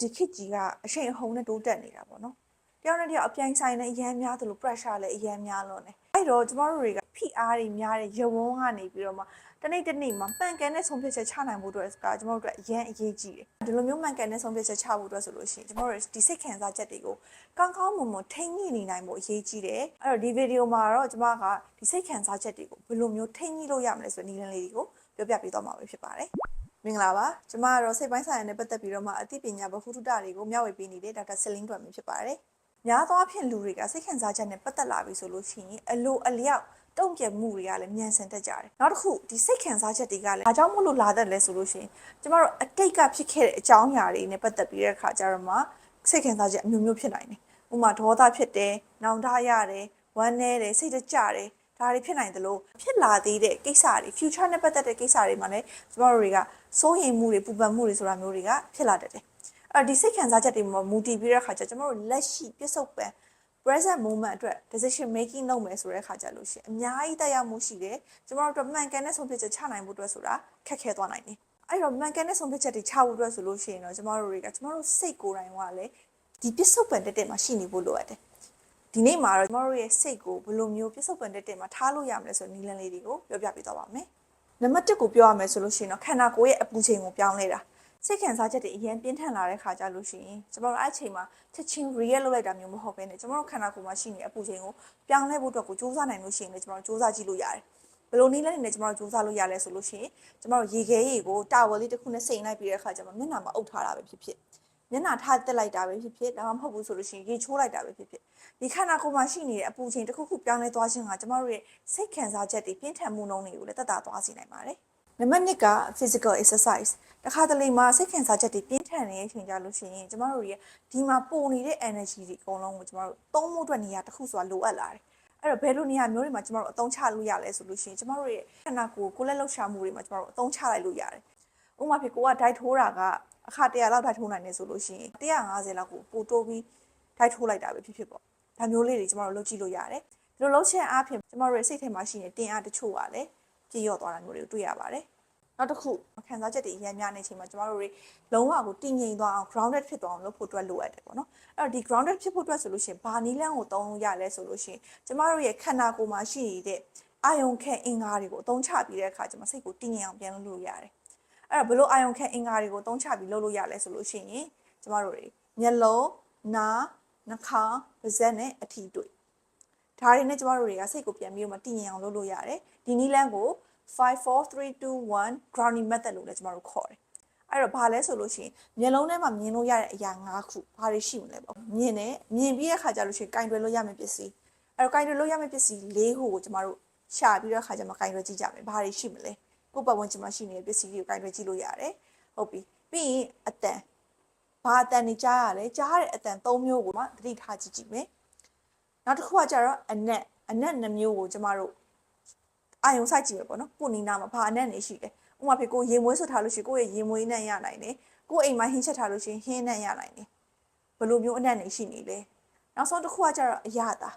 ဒီခေတ်ကြီးကအရှိန်အဟုန်နဲ့တိုးတက်နေတာပေါ့နော်တယောက်နဲ့တယောက်အပြိုင်ဆိုင်နဲ့အရန်များသလို pressure လည်းအရန်များလို့နေအဲ့တော့ကျမတို့တွေက PR တွေများတဲ့ရဝန်းကနေပြီးတော့မှတနေ့တနေ့မှာမှန်ကန်တဲ့ဆုံးဖြတ်ချက်ချနိုင်ဖို့အတွက်ကကျမတို့အတွက်အရန်အရေးကြီးတယ်ဒီလိုမျိုးမှန်ကန်တဲ့ဆုံးဖြတ်ချက်ချဖို့အတွက်ဆိုလို့ရှိရင်ကျမတို့ဒီစိတ်ခံစားချက်တွေကိုကောင်းကောင်းမွန်မွန်ထိန်းညှိနေနိုင်ဖို့အရေးကြီးတယ်အဲ့တော့ဒီဗီဒီယိုမှာတော့ကျမကဒီစိတ်ခံစားချက်တွေကိုဘယ်လိုမျိုးထိန်းညှိလို့ရမလဲဆိုတဲ့နည်းလမ်းလေးတွေကိုပြောပြပေးသွားမှာပဲဖြစ်ပါတယ် မင်္ဂလာပါကျမကတော့စိတ်ပိုင်းဆိုင်ရာနဲ့ပတ်သက်ပြီးတော့မှအသိပညာဗဟုသုတတွေကိုမျှဝေပေးနေတဲ့ဒေါက်တာဆလင်းတွယ်မင်းဖြစ်ပါတယ်။များသောအားဖြင့်လူတွေကစိတ်ခံစားချက်နဲ့ပတ်သက်လာပြီဆိုလို့ရှိရင်အလိုအလျောက်တုံ့ပြန်မှုတွေကလည်းမြန်ဆန်တတ်ကြတယ်။နောက်တစ်ခုဒီစိတ်ခံစားချက်တွေကလည်းအားကြောင့်မလို့လာတတ်လဲဆိုလို့ရှိရင်ကျမတို့အတိတ်ကဖြစ်ခဲ့တဲ့အကြောင်းအရာတွေနဲ့ပတ်သက်ပြီးတဲ့အခါကျတော့မှစိတ်ခံစားချက်အမျိုးမျိုးဖြစ်နိုင်တယ်။ဥပမာဒေါသဖြစ်တယ်၊နောင်တရတယ်၊ဝမ်းနည်းတယ်၊စိတ်တကြတယ်။ ဒါတွေဖြစ်နိုင်တယ်လို့ဖြစ်လာသေးတဲ့ကိစ္စတွေ future နဲ့ပတ်သက်တဲ့ကိစ္စတွေမှာလည်းကျမတို့တွေကစိုးရိမ်မှုတွေပူပန်မှုတွေဆိုတာမျိုးတွေကဖြစ်လာတတ်တယ်။အဲ့တော့ဒီစိတ်ခံစားချက်တွေမှာမူတည်ပြီးတဲ့အခါကျကျမတို့လက်ရှိပြစ္ဆုတ်ပံ present moment အတွက် decision making လုပ်မယ်ဆိုတဲ့အခါကျလို့ရှိရင်အများကြီးတက်ရောက်မှုရှိတယ်။ကျမတို့အတွက်မှန်ကန်တဲ့ဆုံးဖြတ်ချက်ချနိုင်ဖို့အတွက်ဆိုတာခက်ခဲသွားနိုင်တယ်။အဲ့တော့မှန်ကန်တဲ့ဆုံးဖြတ်ချက်တွေချဖို့အတွက်ဆိုလို့ရှိရင်တော့ကျမတို့တွေကကျမတို့စိတ်ကိုယ်တိုင်ကလည်းဒီပြစ္ဆုတ်ပံတက်တက်မှာရှိနေဖို့လိုအပ်တယ်။ ဒီနေ့မှာတော့ကျမတို့ရဲ့စိတ်ကိုဘယ်လိုမျိုးပြစ္ဆုတ်ပန်တက်တက်မှာထားလို့ရမလဲဆိုတဲ့နည်းလမ်းလေးတွေကိုပြောပြပေးသွားပါမယ်။နံပါတ်1ကိုပြောရမယ်ဆိုလို့ရှိရင်တော့ခန္ဓာကိုယ်ရဲ့အပူချိန်ကိုပြောင်းလဲတာစိတ်ခံစားချက်တွေအရင်ပြင်းထန်လာတဲ့ခါကြလို့ရှိရင်ကျမတို့အဲ့အချိန်မှာချက်ချင်း react လုပ်လိုက်တာမျိုးမဟုတ်ဘဲနဲ့ကျမတို့ခန္ဓာကိုယ်မှာရှိနေတဲ့အပူချိန်ကိုပြောင်းလဲဖို့အတွက်ကိုစူးစမ်းနိုင်လို့ရှိရင်လည်းကျမတို့စူးစမ်းကြည့်လို့ရတယ်။ဘယ်လိုနည်းလဲနဲ့ကျမတို့စူးစမ်းလို့ရလဲဆိုလို့ရှိရင်ကျမတို့ရေခဲရေကိုတာဝယ်လေးတစ်ခုနဲ့စိန်လိုက်ပြီးတဲ့အခါကျမှမျက်နှာမှာအုပ်ထားတာပဲဖြစ်ဖြစ် မျက်နှာထားတက်လိုက်တာပဲဖြစ်ဖြစ်ဒါမှမဟုတ်ဘူးဆိုလို့ရှိရင်ရေချိုးလိုက်တာပဲဖြစ်ဖြစ်ဒီခန္ဓာကိုယ်မှာရှိနေတဲ့အပူချိန်တစ်ခုခုပြောင်းလဲသွားခြင်းကကျမတို့ရဲ့စိတ်ခံစားချက်တွေပြင်းထန်မှုနှုန်းတွေကိုလည်းတက်တာသွားစေနိုင်ပါတယ်နံပါတ်1က physical exercise တခါတလေမှာစိတ်ခံစားချက်တွေပြင်းထန်နေတဲ့အချိန်ကြလို့ရှိရင်ကျမတို့ရဲ့ဒီမှာပိုနေတဲ့ energy တွေအကုန်လုံးကိုကျမတို့သုံးဖို့အတွက်နေရာတစ်ခုဆိုတာလိုအပ်လာတယ်အဲ့တော့ဘယ်လိုနေရာမျိုးတွေမှာကျမတို့အသုံးချလို့ရလဲဆိုလို့ရှိရင်ကျမတို့ရဲ့ခန္ဓာကိုယ်ကိုယ်လက်လှုပ်ရှားမှုတွေမှာကျမတို့အသုံးချလိုက်လို့ရတယ်ဥပမာဖြစ်ကိုကဒိုက်ထိုးတာက အခါ100လောက်ဒိုက်ထိုးနိုင်နေဆိုလို့ရှိရင်150လောက်ကိုပိုတိုးပြီးဒိုက်ထိုးလိုက်တာပဲဖြစ်ဖြစ်ပေါ့ဒါမျိုးလေးတွေကျမတို့လုပ်ကြည့်လို့ရတယ်ဒီလိုလုပ်ချက်အားဖြင့်ကျမတို့ရဲ့စိတ်ထဲမှာရှိနေတင်အားတချို့ကလည်းပြည့်ရော့သွားတာမျိုးတွေကိုတွေ့ရပါတယ်နောက်တစ်ခုခံစားချက်တွေအများများနေချိန်မှာကျမတို့တွေလုံးဝကိုတည်ငြိမ်သွားအောင် grounded ဖြစ်သွားအောင်လုပ်ဖို့အတွက်လိုအပ်တယ်ပေါ့နော်အဲ့တော့ဒီ grounded ဖြစ်ဖို့အတွက်ဆိုလို့ရှိရင်ဘာနည်းလမ်းကိုသုံးလို့ရလဲဆိုလို့ရှိရင်ကျမတို့ရဲ့ခန္ဓာကိုယ်မှာရှိနေတဲ့အာယုံခဲအင်္ဂါတွေကိုအသုံးချပြီးတဲ့အခါကျမစိတ်ကိုတည်ငြိမ်အောင်ပြန်လုပ်လို့ရတယ် အဲ့တော့ဘလို့အာယုံခဲအင်္ဂါတွေကိုအသုံးချပြီးလုပ်လို့ရလဲဆိုလို့ရှိရင်ကျမတို့တွေမျက်လုံးနားနှာခေါင်းပါးစပ်နဲ့အထီးတွေ့ဒါတွေနဲ့ကျမတို့တွေကစိတ်ကိုပြန်ပြီးတော့မတည်ငြိမ်အောင်လုပ်လို့ရတယ်ဒီနည်းလမ်းကို54321 grounding method လို့လည်းကျမတို့ခေါ်တယ်အဲ့တော့ဘာလဲဆိုလို့ရှိရင်မျက်လုံးထဲမှာမြင်လို့ရတဲ့အရာ၅ခုဘာတွေရှိမလဲပေါ့မြင်တယ်မြင်ပြီးတဲ့ခါကျလို့ရှိရင်ကင်တွယ်လို့ရမယ့်ပစ္စည်းအဲ့တော့ကင်တွယ်လို့ရမယ့်ပစ္စည်း၄ခုကိုကျမတို့ရှာပြီးတဲ့ခါကျမှကင်တွယ်ကြည့်ကြမယ်ဘာတွေရှိမလဲ ကိုယ့်ပတ်ဝန်းကျင်မှာရှိနေတဲ့ပစ္စည်းတွေကိုကင်တွယ်ကြည့်လို့ရတယ်ဟုတ်ပြီပြီးရင်အတန်ဘာအတန်နေကြားရလဲကြားရတဲ့အတန်၃မျိုးကိုမှသတိထားကြည့်ကြည့်မယ်နောက်တစ်ခုကကျတော့အနက်အနက်နှမျိုးကိုကျမတို့အာယုံစိုက်ကြည့်ရပေါ့နော်ကိုနီနာမှာဘာအနက်နေရှိတယ်ဥပမာဖြစ်ကိုရေမွေးဆွထားလို့ရှိရင်ကိုရဲ့ရေမွေးနဲ့ရနိုင်တယ်ကိုအိမ်မှာဟင်းချက်ထားလို့ရှိရင်ဟင်းနဲ့ရနိုင်တယ်ဘယ်လိုမျိုးအနက်နေရှိနေလဲနောက်ဆုံးတစ်ခုကကျတော့အရသာ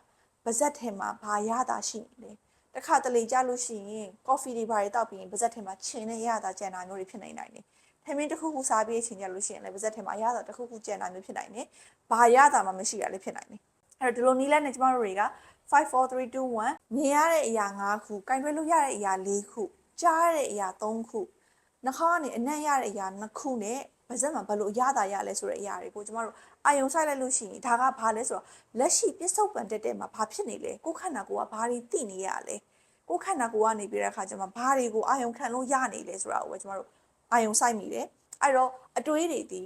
ပါဇက်ထဲမှာဘာရသာရှိနေလဲ တခါတလေကြလို့ရှိရင်ကော်ဖီတွေဘာတွေတောက်ပြီးရင်ပါဇက်ထဲမှာချင်တဲ့ရသာကြံတာမျိုးတွေဖြစ်နေနိုင်တယ်ထမင်းတစ်ခုခုစားပြီးအချိန်ကြလို့ရှိရင်လည်းပါဇက်ထဲမှာရသာတစ်ခုခုကြံတာမျိုးဖြစ်နိုင်တယ်ဘာရသာမှမရှိတာလည်းဖြစ်နိုင်တယ်အဲ့တော့ဒီလိုနီးလဲနဲ့ကျမတို့တွေက54321မြင်ရတဲ့အရာ5ခု၊ကင်တွယ်လို့ရတဲ့အရာ4ခု၊ကြားရတဲ့အရာ3ခု၊နှာခေါင်းကနေအနံ့ရတဲ့အရာ2ခုနဲ့ ပါးစပ်မှာဘယ်လိုအရသာရလဲဆိုတဲ့အရာတွေကိုကျမတို့အာယုံဆိုင်လိုက်လို့ရှိရင်ဒါကဘာလဲဆိုတော့လက်ရှိပြစ္ဆုတ်ပံတက်တဲ့မှာဘာဖြစ်နေလဲကိုယ်ခန္ဓာကိုယ်ကဘာတွေသိနေရလဲကိုယ်ခန္ဓာကိုယ်ကနေပြီးတဲ့အခါကျမှဘာတွေကိုအာယုံခံလို့ရနေလဲဆိုတာကိုပဲကျမတို့အာယုံဆိုင်မိတယ်အဲ့တော့အတွေးတွေဒီ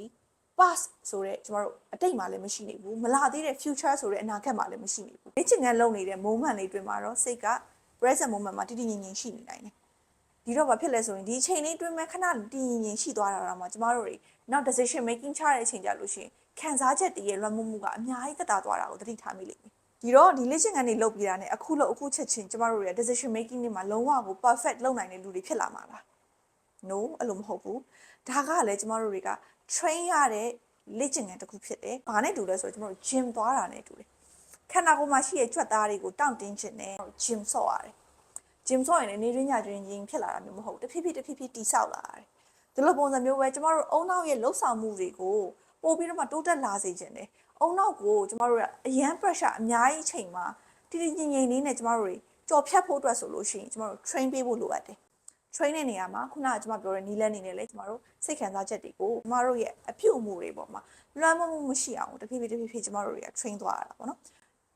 past ဆိုတဲ့ကျမတို့အတိတ်မှာလည်းမရှိနေဘူးမလာသေးတဲ့ future ဆိုတဲ့အနာဂတ်မှာလည်းမရှိနေဘူးလေ့ကျင့်ခန်းလုပ်နေတဲ့ moment လေးတွင်မှာတော့စိတ်က present moment မှာတည်တည်ငြိမ်ငြိမ်ရှိနေနိုင်တယ် ဒီတော့ဘာဖြစ်လဲဆိုရင်ဒီအချိန်လေးတွင်မဲ့ခဏတည်ငြိမ်ငြိမ်ရှိသွားတာတော့မှကျမတို့တွေနောက် decision making ချတဲ့အချိန်ကြလို့ရှိရင်ခံစားချက်တည်းရဲ့လွှမ်းမိုးမှုကအများကြီးသက်သာသွားတာကိုသတိထားမိလိမ့်မယ်ဒီတော့ဒီလေ့ကျင့်ခန်းတွေလုပ်ပြီးတာနဲ့အခုလို့အခုချက်ချင်းကျမတို့ရဲ့ decision making တွေမှာလုံးဝကို perfect လုပ်နိုင်တဲ့လူတွေဖြစ်လာမှာလား no အဲ့လိုမဟုတ်ဘူးဒါကလည်းကျမတို့တွေက train ရတဲ့လေ့ကျင့်ခန်းတစ်ခုဖြစ်တယ်။ဘာနဲ့တူလဲဆိုတော့ကျမတို့ gym သွားတာနဲ့တူတယ်။ခန္ဓာကိုယ်မှာရှိတဲ့ကြွက်သားတွေကိုတောင့်တင်းခြင်းနဲ့ gym ဆော့ရတယ်။ gym ဆော့ရင်လည်းနေရင်းညကျွင်းချင်းဖြစ်လာတာမျိုးမဟုတ်ဘူး။တဖြည်းဖြည်းတဖြည်းဖြည်းတိဆောက်လာရတယ်။ဒီလိုပုံစံမျိုးပဲကျမတို့အုံနောက်ရဲ့လှုပ်ဆောင်မှုတွေကိုပို့ပြီးတော့မှတိုးတက်လာစေခြင်းတယ်အုံနောက်ကိုကျမတို့ကအရန် pressure အများကြီးအချိန်မှာတည်တည်ငြိမ်ငြိမ်လေးနဲ့ကျမတို့တွေကြော်ဖြတ်ဖို့အတွက်ဆိုလို့ရှိရင်ကျမတို့ train ပေးဖို့လိုအပ်တယ် train တဲ့နေရာမှာခုနကကျွန်မပြောတဲ့နီးလန်းနေနဲ့လေကျွန်တော်တို့စိတ်ခံစားချက်တွေကိုကျမတို့ရဲ့အပြုအမူတွေပေါ်မှာလွှမ်းမိုးမှုမရှိအောင်တဖြည်းဖြည်းတဖြည်းဖြည်းကျမတို့တွေက train သွားရတာပေါ့နော်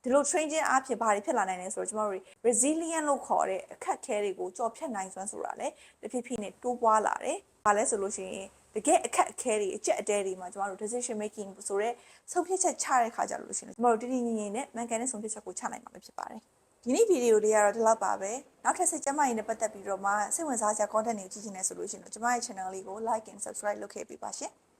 ဒီလို train ခြင်းအဖြစ်ဘာတွေဖြစ်လာနိုင်လဲဆိုတော့ကျမတို့တွေ resilient လို့ခေါ်တဲ့အခက်အခဲတွေကိုကြော်ဖြတ်နိုင်စွမ်းဆိုတာလေတဖြည်းဖြည်းနဲ့တိုးပွားလာတယ်။ဘာလဲဆိုလို့ရှိရင်တကယ်အခက်အခဲတွေအကျက်အတဲတွေမှာကျမတို့ decision making ဆိုတဲ့ဆုံးဖြတ်ချက်ချတဲ့ခါကြလို့ရှိရင်ကျမတို့တည်တည်ငြိမ်ငြိမ်နဲ့မှန်ကန်တဲ့ဆုံးဖြတ်ချက်ကိုချနိုင်မှာဖြစ်ပါတယ်။ဒီနေ့ဗီဒီယိုလေးကတော့ဒီလောက်ပါပဲနောက်ထပ်ဆက်ကျမရင်းနဲ့ပတ်သက်ပြီးတော့မှစိတ်ဝင်စားစရာ content တွေကိုကြည့်ချင်တယ်ဆိုလို့ရှိရင်တော့ကျမရဲ့ channel လေးကို like and subscribe လုပ်ခဲ့ပေးပါရှင်။